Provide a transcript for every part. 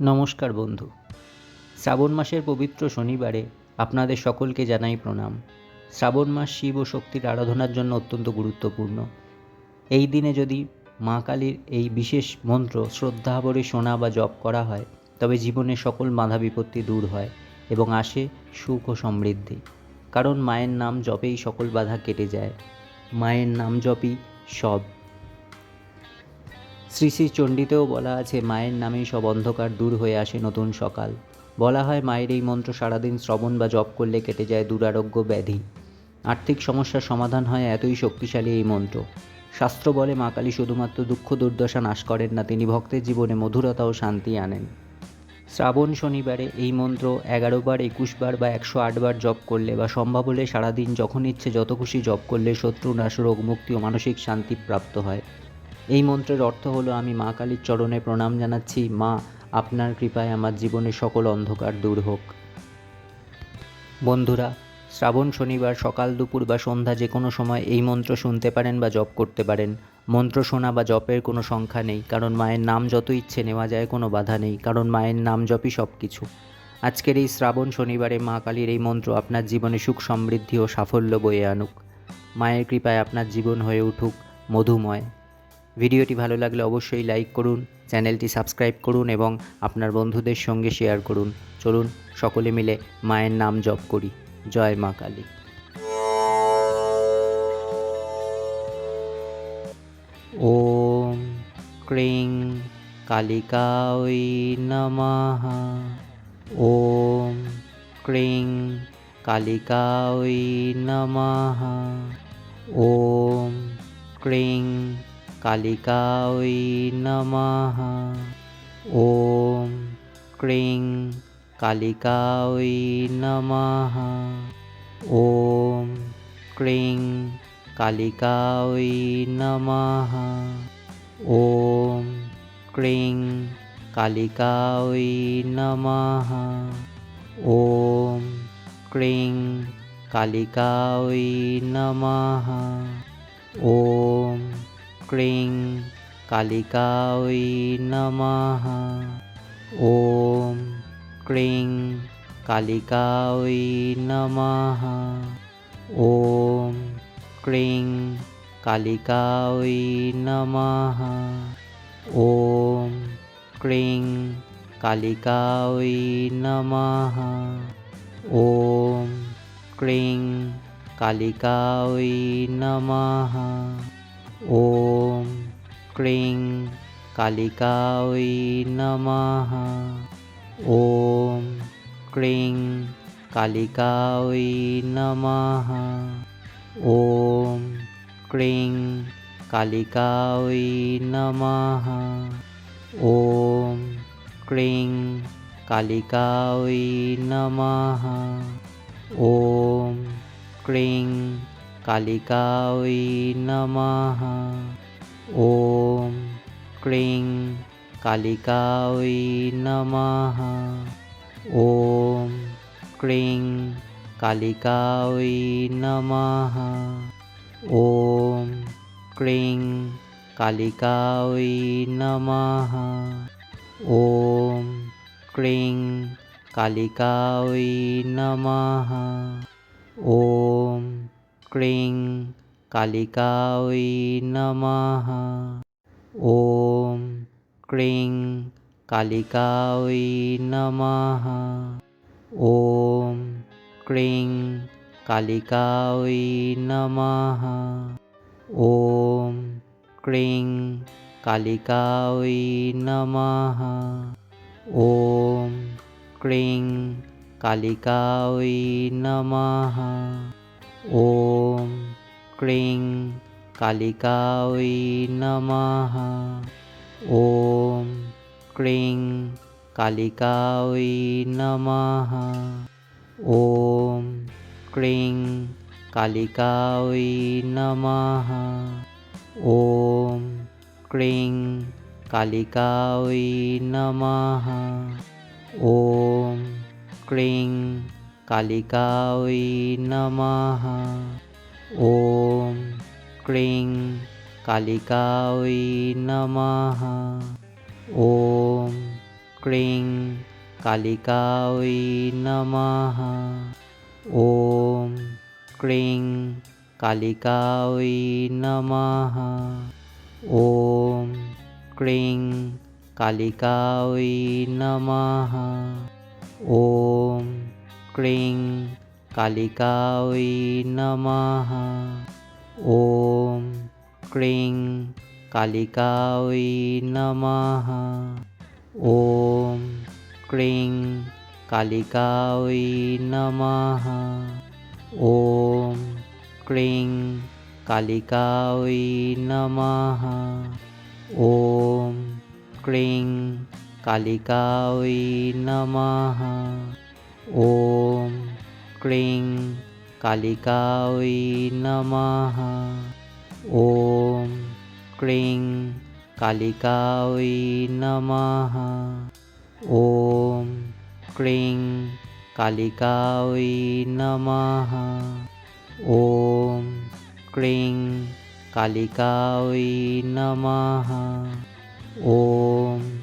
নমস্কার বন্ধু। শ্রাবণ মাসের পবিত্র শনিবারে আপনাদের সকলকে জানাই প্রণাম। শ্রাবণ মাস শিব ও শক্তির আরাধনার জন্য অত্যন্ত গুরুত্বপূর্ণ। এই দিনে যদি মা কালীর এই বিশেষ মন্ত্র শ্রদ্ধাভরে শোনা বা জপ করা হয়, তবে জীবনের সকল বাধা বিপত্তি দূর হয় এবং আসে সুখ ও সমৃদ্ধি। কারণ মায়ের নাম জপেই সকল বাধা কেটে যায়। মায়ের নাম জপই সব। শ্রী শ্রী চণ্ডীতেও বলা আছে, মায়ের নামেই সব অন্ধকার দূর হয়ে আসে নতুন সকাল। বলা হয়, মায়ের এই মন্ত্র সারাদিন শ্রবণ বা জপ করলে কেটে যায় দুরারোগ্য ব্যাধি। আর্থিক সমস্যার সমাধান হয় এতই শক্তিশালী এই মন্ত্র। শাস্ত্র বলে, মা কালী শুধুমাত্র দুঃখ দুর্দশা নাশ করেন না, তিনি ভক্তের জীবনে মধুরতা ও শান্তি আনেন। শ্রাবণ শনিবারে এই মন্ত্র এগারো বার, একুশ বার বা একশো আটবার জপ করলে বা সম্ভব হলে সারাদিন যখন ইচ্ছে যত খুশি জপ করলে শত্রু নাশ রোগ মুক্তি ও মানসিক শান্তি প্রাপ্ত হয়। এই মন্ত্রের অর্থ হলো, আমি মা কালীর চরণে প্রণাম জানাচ্ছি। মা, আপনার কৃপায় আমার জীবনের সকল অন্ধকার দূর হোক। বন্ধুরা, শ্রাবণ শনিবার সকাল, দুপুর বা সন্ধ্যা যে কোনো সময় এই মন্ত্র শুনতে পারেন বা জপ করতে পারেন। মন্ত্র শোনা বা জপের কোনো সংখ্যা নেই, কারণ মায়ের নাম যত ইচ্ছে নেওয়া যায় কোনো বাধা নেই, কারণ মায়ের নাম জপই সব কিছু আজকের এই শ্রাবণ শনিবারে মা কালীর এই মন্ত্র আপনার জীবনে সুখ, সমৃদ্ধি ও সাফল্য বয়ে আনুক। মায়ের কৃপায় আপনার জীবন হয়ে উঠুক। মধুময়। ভিডিওটি ভালো লাগলে অবশ্যই লাইক করুন, চ্যানেলটি সাবস্ক্রাইব করুন এবং আপনার বন্ধুদের সঙ্গে শেয়ার করুন। চলুন, সকলে মিলে মায়ের নাম জপ করি। জয় মা কালী। ওম ক্রিং কালিকাই নমঃ। ওম ক্রিং কালিকাই নমঃ। ওম ক্রিং कालिकायै नमः ॐ क्रीं कालिकायै नमः ॐ क्रीं कालिकायै नमः ॐ क्रीं कालिकायै नमः ॐ क्रीं कालिकायै नमः ॐ ক্রিং কালিকাই নমঃ ওম ক্রিং কালিকাই নমঃ ওম ক্রিং কালিকাই নমঃ ওম ক্রিং কালিকাই নমঃ ওম ক্রিং কালিকাই নমঃ ওম ক্রিং কালিকাই নমঃ ওম ক্রিং কালিকাই নমঃ ওম ক্রিং কালিকাই নমঃ ওম ক্রিং কালিকাই নমঃ ওম ক্রিং কালিকাই নমঃ ওম ক্রিং কালিকাই নমঃ ওম ক্রিং কালিকাই নমঃ ওম ক্রিং কালিকাই নমঃ ওম ক্রিং কালিকাই নমঃ ওম क्रीं कालिकायै नमः। ॐ क्रीं कालिकायै नमः। ॐ क्रीं कालिकायै नमः। ॐ क्रीं कालिकायै नमः। ॐ क्रीं कालिकायै नमः। ওম ক্রিং কালিকাই নমঃ। ওম ক্রিং কালিকাই নমঃ। ওম ক্রিং কালিকাই নমঃ। ওম ক্রিং কালিকাই নমঃ। ওম ক্রিং कालिकायै नमः ॐ क्रीं कालिकायै नमः ॐ क्रीं कालिकायै नमः ॐ क्रीं कालिकायै नमः ॐ क्रीं कालिकायै नमः ॐ क्रीं कालिकायै नमः। ॐ क्रीं कालिकायै नमः। ॐ क्रीं कालिकायै नमः। ॐ क्रीं कालिकायै नमः। ॐ क्रीं कालिकायै नमः। ওম ক্রিং কালিকাই নমঃ। ওম ক্রিং কালিকাই নমঃ। ওম ক্রিং কালিকাই নমঃ। ওম ক্রিং কালিকাই নমঃ। ওম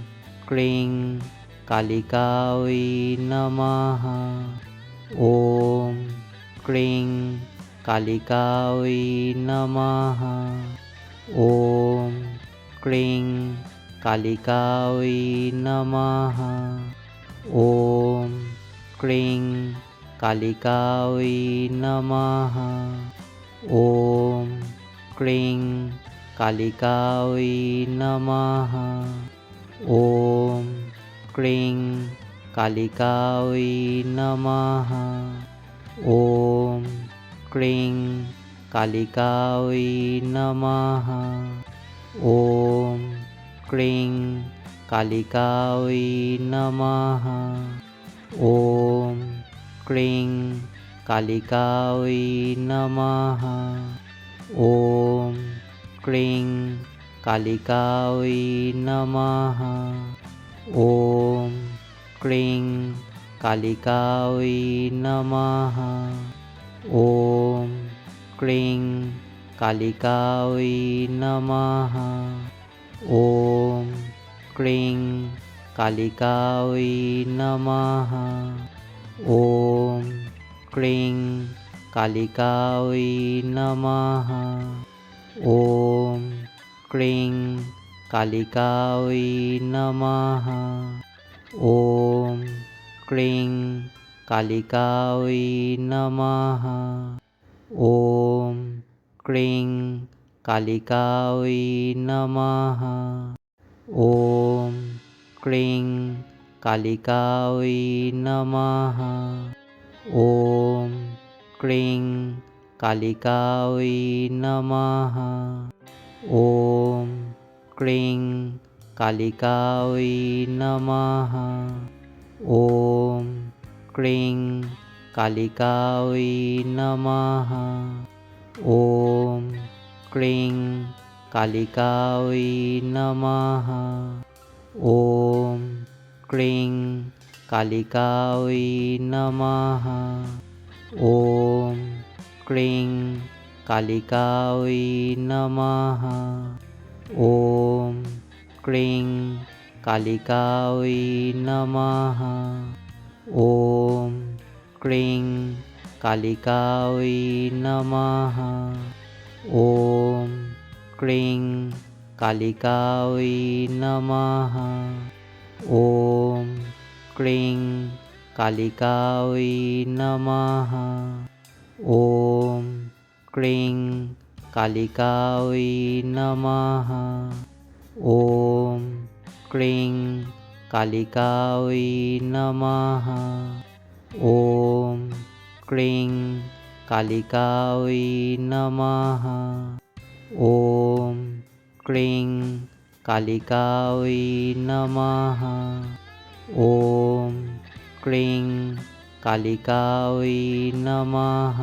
ক্রিং কালিকাই নমঃ ওম ক্রিং কালিকাই নমঃ ওম ক্রিং কালিকাই নমঃ ওম ক্রিং কালিকাই নমঃ ওম ক্রিং কালিকাই নমঃ ওম ক্রিং কালিকাই নমঃ ওম ক্রিং কালিকাই নমঃ ওম ক্রিং কালিকাই নমঃ ওম ক্রিং কালিকাই নমঃ ওম ক্রিং কালিকাই নমঃ ॐ क्लीं कालिकायै नमः ॐ क्लीं कालिकायै नमः ॐ क्लीं कालिकायै नमः ॐ क्लीं कालिकायै नमः ॐ क्लीं কালিকাই নমঃ ওম ক্রিং কালিকাই নমঃ ওম ক্রিং কালিকাই নমঃ ওম ক্রিং কালিকাই নমঃ ওম ক্রিং কালিকাই নমঃ ওম क्रीं कालिकाय नमः। ॐ क्रीं कालिकाय नमः। ॐ क्रीं कालिकाय नमः। ॐ क्रीं कालिकाय नमः। ॐ क्रीं कालिकाय नमः। ওম ক্রিং কালিকাই নমঃ। ওম ক্রিং কালিকাই নমঃ। ওম ক্রিং কালিকাই নমঃ। ওম ক্রিং কালিকাই নমঃ। ওম ক্রিং কালিকাই নমঃ ওম ক্রিং কালিকাই নমঃ ওম ক্রিং কালিকাই নমঃ ওম ক্রিং কালিকাই নমঃ ওম ক্রিং কালিকাই নমঃ